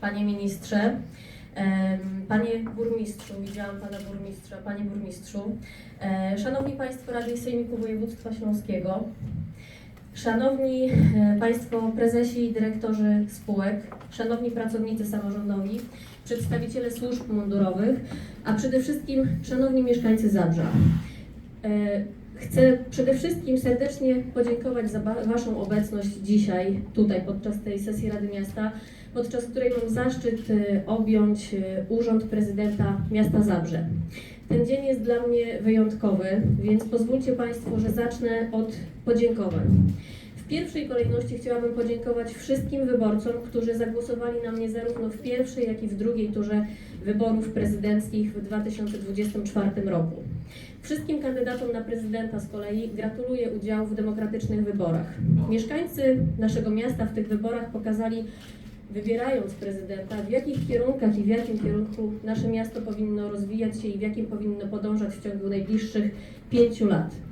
Panie Ministrze, Panie Burmistrzu, widziałam Pana Burmistrza, Panie Burmistrzu, e, Szanowni Państwo Rady Sejmiku Województwa Śląskiego, Szanowni e, Państwo Prezesi i Dyrektorzy Spółek, Szanowni Pracownicy Samorządowi, Przedstawiciele Służb Mundurowych, a przede wszystkim Szanowni Mieszkańcy Zabrza. Chcę przede wszystkim serdecznie podziękować za Waszą obecność dzisiaj, tutaj, podczas tej sesji Rady Miasta, podczas której mam zaszczyt e, objąć e, Urząd Prezydenta Miasta Zabrze. Ten dzień jest dla mnie wyjątkowy, więc pozwólcie Państwo, że zacznę od podziękowań. Pierwszej kolejności chciałabym podziękować wszystkim wyborcom, którzy zagłosowali na mnie zarówno w pierwszej, jak i w drugiej turze wyborów prezydenckich w 2024 roku. Wszystkim kandydatom na prezydenta z kolei gratuluję udziału w demokratycznych wyborach. Mieszkańcy naszego miasta w tych wyborach pokazali, wybierając prezydenta, w jakich kierunkach i w jakim kierunku nasze miasto powinno rozwijać się i w jakim powinno podążać w ciągu najbliższych pięciu lat.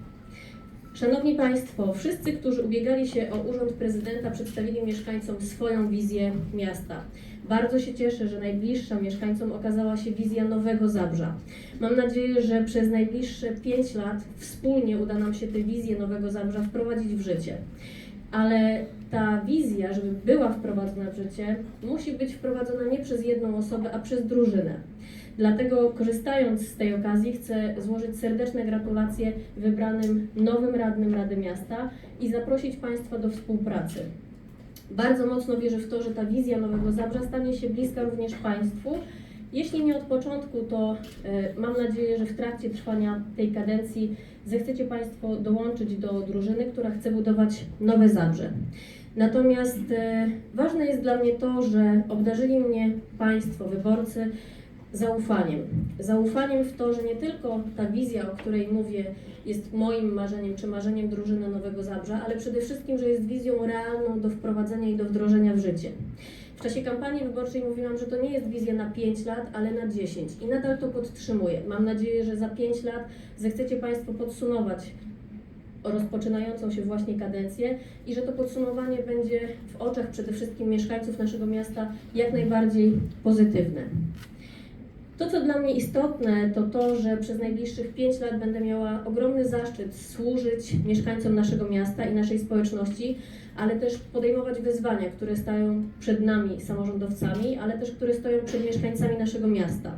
Szanowni Państwo, wszyscy, którzy ubiegali się o urząd prezydenta, przedstawili mieszkańcom swoją wizję miasta. Bardzo się cieszę, że najbliższa mieszkańcom okazała się wizja Nowego Zabrza. Mam nadzieję, że przez najbliższe 5 lat wspólnie uda nam się tę wizję Nowego Zabrza wprowadzić w życie. Ale ta wizja, żeby była wprowadzona w życie, musi być wprowadzona nie przez jedną osobę, a przez drużynę. Dlatego, korzystając z tej okazji, chcę złożyć serdeczne gratulacje wybranym nowym radnym Rady Miasta i zaprosić Państwa do współpracy. Bardzo mocno wierzę w to, że ta wizja Nowego Zabrza stanie się bliska również Państwu. Jeśli nie od początku, to e, mam nadzieję, że w trakcie trwania tej kadencji zechcecie Państwo dołączyć do drużyny, która chce budować nowe Zabrze. Natomiast e, ważne jest dla mnie to, że obdarzyli mnie Państwo, wyborcy, zaufaniem. Zaufaniem w to, że nie tylko ta wizja, o której mówię, jest moim marzeniem czy marzeniem drużyny Nowego Zabrza, ale przede wszystkim, że jest wizją realną do wprowadzenia i do wdrożenia w życie. W czasie kampanii wyborczej mówiłam, że to nie jest wizja na 5 lat, ale na 10 i nadal to podtrzymuję. Mam nadzieję, że za 5 lat zechcecie Państwo podsumować rozpoczynającą się właśnie kadencję i że to podsumowanie będzie w oczach przede wszystkim mieszkańców naszego miasta jak najbardziej pozytywne. To, co dla mnie istotne, to to, że przez najbliższych 5 lat będę miała ogromny zaszczyt służyć mieszkańcom naszego miasta i naszej społeczności, ale też podejmować wyzwania, które stają przed nami, samorządowcami, ale też które stoją przed mieszkańcami naszego miasta.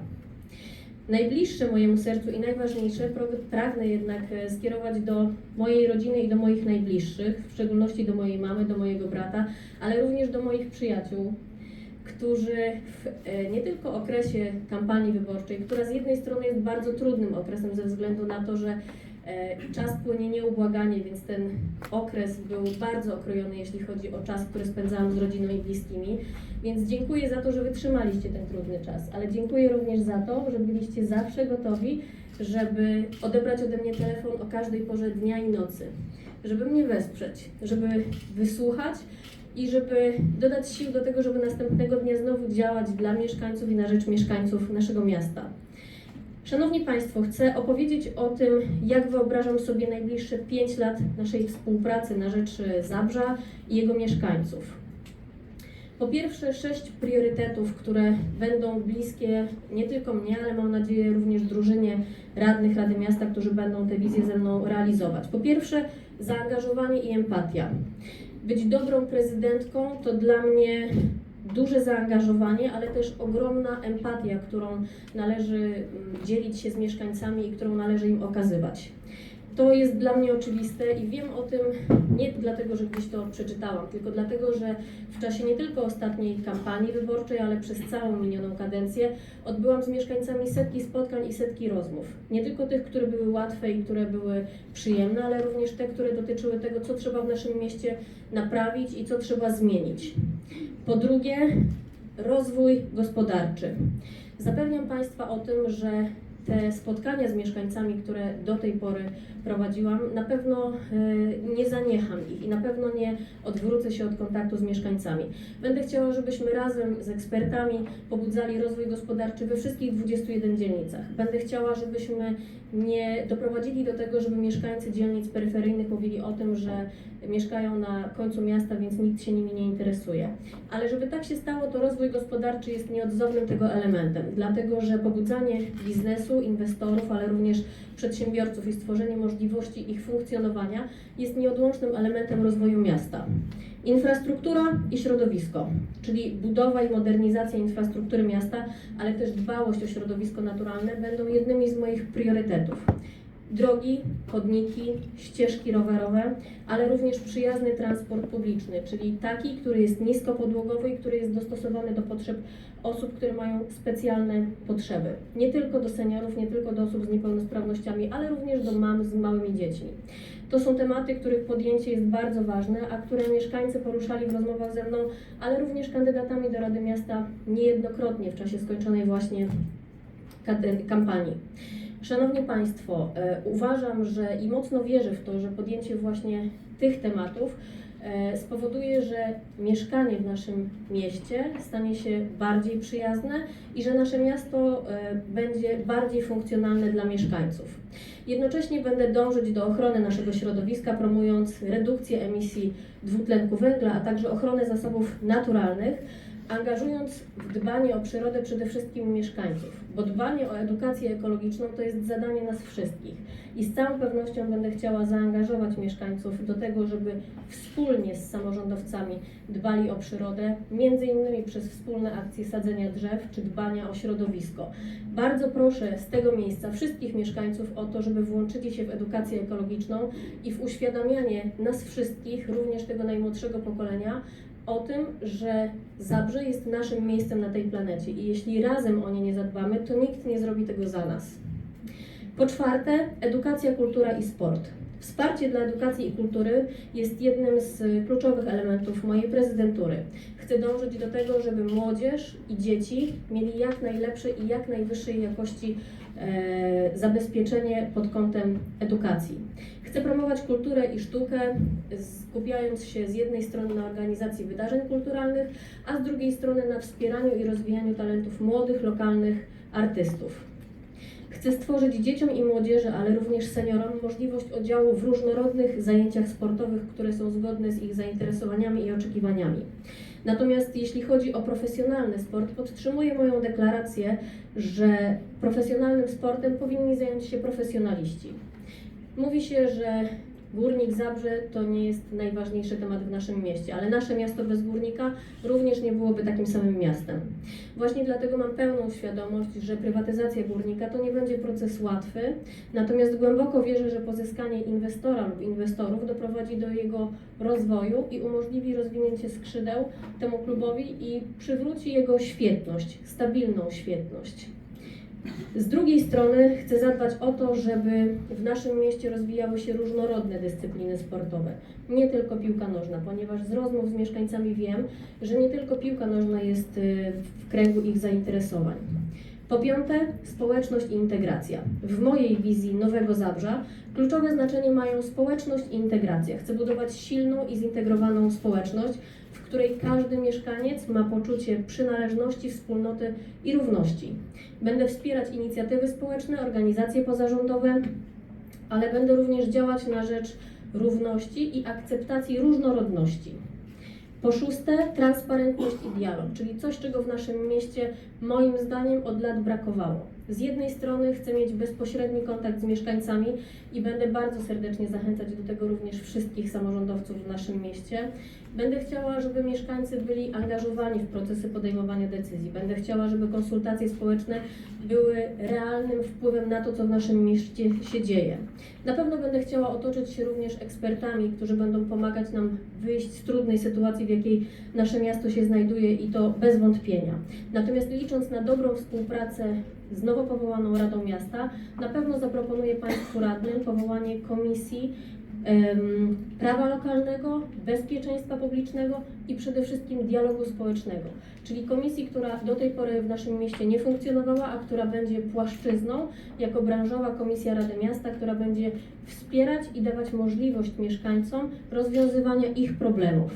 Najbliższe mojemu sercu i najważniejsze pragnę jednak e, skierować do mojej rodziny i do moich najbliższych, w szczególności do mojej mamy, do mojego brata, ale również do moich przyjaciół, którzy w e, nie tylko okresie kampanii wyborczej, która z jednej strony jest bardzo trudnym okresem ze względu na to, że e, czas płynie nieubłaganie, więc ten okres był bardzo okrojony, jeśli chodzi o czas, który spędzałam z rodziną i bliskimi. Więc dziękuję za to, że wytrzymaliście ten trudny czas, ale dziękuję również za to, że byliście zawsze gotowi, żeby odebrać ode mnie telefon o każdej porze dnia i nocy, żeby mnie wesprzeć, żeby wysłuchać i żeby dodać sił do tego, żeby następnego dnia znowu działać dla mieszkańców i na rzecz mieszkańców naszego miasta. Szanowni Państwo, chcę opowiedzieć o tym, jak wyobrażam sobie najbliższe 5 lat naszej współpracy na rzecz Zabrza i jego mieszkańców. Po pierwsze, sześć priorytetów, które będą bliskie nie tylko mnie, ale mam nadzieję również drużynie radnych Rady Miasta, którzy będą te wizje ze mną realizować. Po pierwsze, zaangażowanie i empatia. Być dobrą prezydentką to dla mnie duże zaangażowanie, ale też ogromna empatia, którą należy mm, dzielić się z mieszkańcami i którą należy im okazywać. To jest dla mnie oczywiste i wiem o tym nie dlatego, że gdzieś to przeczytałam, tylko dlatego, że w czasie nie tylko ostatniej kampanii wyborczej, ale przez całą minioną kadencję odbyłam z mieszkańcami setki spotkań i setki rozmów. Nie tylko tych, które były łatwe i które były przyjemne, ale również te, które dotyczyły tego, co trzeba w naszym mieście naprawić i co trzeba zmienić. Po drugie, rozwój gospodarczy. Zapewniam Państwa o tym, że te spotkania z mieszkańcami, które do tej pory prowadziłam, na pewno e, nie zaniecham ich i na pewno nie odwrócę się od kontaktu z mieszkańcami. Będę chciała, żebyśmy razem z ekspertami pobudzali rozwój gospodarczy we wszystkich 21 dzielnicach. Będę chciała, żebyśmy nie doprowadzili do tego, żeby mieszkańcy dzielnic peryferyjnych mówili o tym, że mieszkają na końcu miasta, więc nikt się nimi nie interesuje. Ale żeby tak się stało, to rozwój gospodarczy jest nieodzownym tego elementem, dlatego że pobudzanie biznesu, inwestorów, ale również przedsiębiorców i stworzenie możliwości ich funkcjonowania jest nieodłącznym elementem rozwoju miasta. Infrastruktura i środowisko, czyli budowa i modernizacja infrastruktury miasta, ale też dbałość o środowisko naturalne będą jednymi z moich priorytetów. Drogi, chodniki, ścieżki rowerowe, ale również przyjazny transport publiczny, czyli taki, który jest niskopodłogowy i który jest dostosowany do potrzeb osób, które mają specjalne potrzeby. Nie tylko do seniorów, nie tylko do osób z niepełnosprawnościami, ale również do mam z małymi dziećmi. To są tematy, których podjęcie jest bardzo ważne, a które mieszkańcy poruszali w rozmowach ze mną, ale również kandydatami do Rady Miasta niejednokrotnie w czasie skończonej właśnie kampanii. Szanowni Państwo, e, uważam, że i mocno wierzę w to, że podjęcie właśnie tych tematów e, spowoduje, że mieszkanie w naszym mieście stanie się bardziej przyjazne i że nasze miasto e, będzie bardziej funkcjonalne dla mieszkańców. Jednocześnie będę dążyć do ochrony naszego środowiska, promując redukcję emisji dwutlenku węgla, a także ochronę zasobów naturalnych, angażując w dbanie o przyrodę przede wszystkim mieszkańców, bo dbanie o edukację ekologiczną to jest zadanie nas wszystkich. I z całą pewnością będę chciała zaangażować mieszkańców do tego, żeby wspólnie z samorządowcami dbali o przyrodę, między innymi przez wspólne akcje sadzenia drzew czy dbania o środowisko. Bardzo proszę z tego miejsca wszystkich mieszkańców o to, żeby włączyli się w edukację ekologiczną i w uświadamianie nas wszystkich, również tego najmłodszego pokolenia, o tym, że Zabrze jest naszym miejscem na tej planecie i jeśli razem o nie nie zadbamy, to nikt nie zrobi tego za nas. Po czwarte, edukacja, kultura i sport. Wsparcie dla edukacji i kultury jest jednym z kluczowych elementów mojej prezydentury. Chcę dążyć do tego, żeby młodzież i dzieci mieli jak najlepsze i jak najwyższej jakości zabezpieczenie pod kątem edukacji. Chcę promować kulturę i sztukę, skupiając się z jednej strony na organizacji wydarzeń kulturalnych, a z drugiej strony na wspieraniu i rozwijaniu talentów młodych, lokalnych artystów. Chcę stworzyć dzieciom i młodzieży, ale również seniorom możliwość udziału w różnorodnych zajęciach sportowych, które są zgodne z ich zainteresowaniami i oczekiwaniami. Natomiast jeśli chodzi o profesjonalny sport, podtrzymuję moją deklarację, że profesjonalnym sportem powinni zająć się profesjonaliści. Mówi się, że Górnik Zabrze to nie jest najważniejszy temat w naszym mieście, ale nasze miasto bez górnika również nie byłoby takim samym miastem. Właśnie dlatego mam pełną świadomość, że prywatyzacja górnika to nie będzie proces łatwy, natomiast głęboko wierzę, że pozyskanie inwestora lub inwestorów doprowadzi do jego rozwoju i umożliwi rozwinięcie skrzydeł temu klubowi i przywróci jego świetność, stabilną świetność. Z drugiej strony chcę zadbać o to, żeby w naszym mieście rozwijały się różnorodne dyscypliny sportowe, nie tylko piłka nożna, ponieważ z rozmów z mieszkańcami wiem, że nie tylko piłka nożna jest y, w kręgu ich zainteresowań. Po piąte, społeczność i integracja. W mojej wizji Nowego Zabrza kluczowe znaczenie mają społeczność i integracja. Chcę budować silną i zintegrowaną społeczność, w której każdy mieszkaniec ma poczucie przynależności, wspólnoty i równości. Będę wspierać inicjatywy społeczne, organizacje pozarządowe, ale będę również działać na rzecz równości i akceptacji różnorodności. Po szóste, transparentność i dialog, czyli coś, czego w naszym mieście moim zdaniem od lat brakowało. Z jednej strony chcę mieć bezpośredni kontakt z mieszkańcami i będę bardzo serdecznie zachęcać do tego również wszystkich samorządowców w naszym mieście. Będę chciała, żeby mieszkańcy byli angażowani w procesy podejmowania decyzji. Będę chciała, żeby konsultacje społeczne były realnym wpływem na to, co w naszym mieście się dzieje. Na pewno będę chciała otoczyć się również ekspertami, którzy będą pomagać nam wyjść z trudnej sytuacji, w jakiej nasze miasto się znajduje i to bez wątpienia. Natomiast licząc na dobrą współpracę z nowo powołaną Radą Miasta, na pewno zaproponuję Państwu radnym powołanie komisji prawa lokalnego, bezpieczeństwa publicznego i przede wszystkim dialogu społecznego. Czyli komisji, która do tej pory w naszym mieście nie funkcjonowała, a która będzie płaszczyzną jako branżowa komisja Rady Miasta, która będzie wspierać i dawać możliwość mieszkańcom rozwiązywania ich problemów.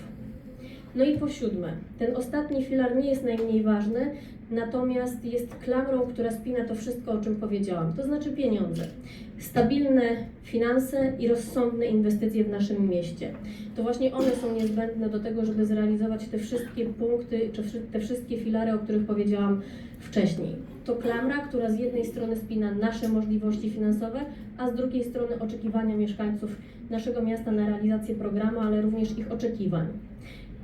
No i po siódme, ten ostatni filar nie jest najmniej ważny, natomiast jest klamrą, która spina to wszystko, o czym powiedziałam, to znaczy pieniądze. Stabilne finanse i rozsądne inwestycje w naszym mieście. To właśnie one są niezbędne do tego, żeby zrealizować te wszystkie punkty, czy te wszystkie filary, o których powiedziałam wcześniej. To klamra, która z jednej strony spina nasze możliwości finansowe, a z drugiej strony oczekiwania mieszkańców naszego miasta na realizację programu, ale również ich oczekiwań.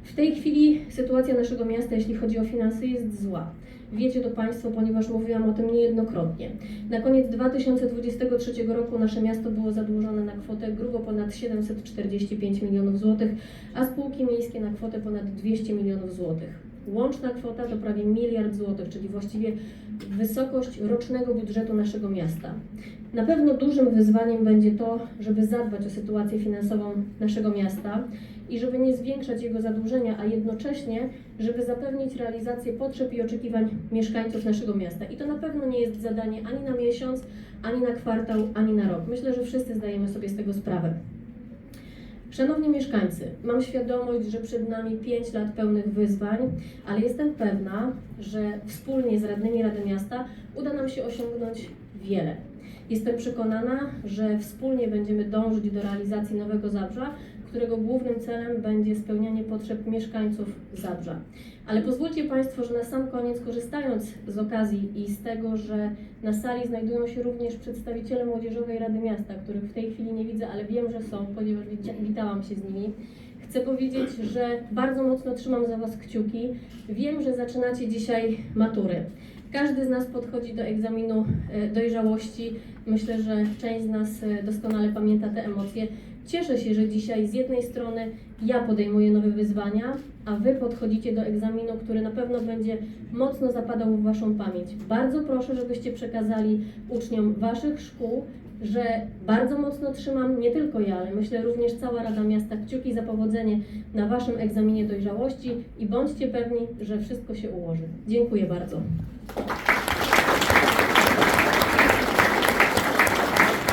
W tej chwili sytuacja naszego miasta, jeśli chodzi o finanse, jest zła. Wiecie to Państwo, ponieważ mówiłam o tym niejednokrotnie. Na koniec 2023 roku nasze miasto było zadłużone na kwotę grubo ponad 745 milionów złotych, a spółki miejskie na kwotę ponad 200 milionów złotych. Łączna kwota to prawie miliard złotych, czyli właściwie wysokość rocznego budżetu naszego miasta. Na pewno dużym wyzwaniem będzie to, żeby zadbać o sytuację finansową naszego miasta i żeby nie zwiększać jego zadłużenia, a jednocześnie, żeby zapewnić realizację potrzeb i oczekiwań mieszkańców naszego miasta. I to na pewno nie jest zadanie ani na miesiąc, ani na kwartał, ani na rok. Myślę, że wszyscy zdajemy sobie z tego sprawę. Szanowni mieszkańcy, mam świadomość, że przed nami 5 lat pełnych wyzwań, ale jestem pewna, że wspólnie z radnymi Rady Miasta uda nam się osiągnąć wiele. Jestem przekonana, że wspólnie będziemy dążyć do realizacji Nowego Zabrza, którego głównym celem będzie spełnianie potrzeb mieszkańców Zabrza. Ale pozwólcie Państwo, że na sam koniec, korzystając z okazji i z tego, że na sali znajdują się również przedstawiciele Młodzieżowej Rady Miasta, których w tej chwili nie widzę, ale wiem, że są, ponieważ witałam się z nimi. Chcę powiedzieć, że bardzo mocno trzymam za Was kciuki. Wiem, że zaczynacie dzisiaj matury. Każdy z nas podchodzi do egzaminu e, dojrzałości. Myślę, że część z nas e, doskonale pamięta te emocje. Cieszę się, że dzisiaj z jednej strony ja podejmuję nowe wyzwania, a Wy podchodzicie do egzaminu, który na pewno będzie mocno zapadał w Waszą pamięć. Bardzo proszę, żebyście przekazali uczniom Waszych szkół, że bardzo mocno trzymam, nie tylko ja, ale myślę również cała Rada Miasta kciuki za powodzenie na Waszym egzaminie dojrzałości i bądźcie pewni, że wszystko się ułoży. Dziękuję bardzo.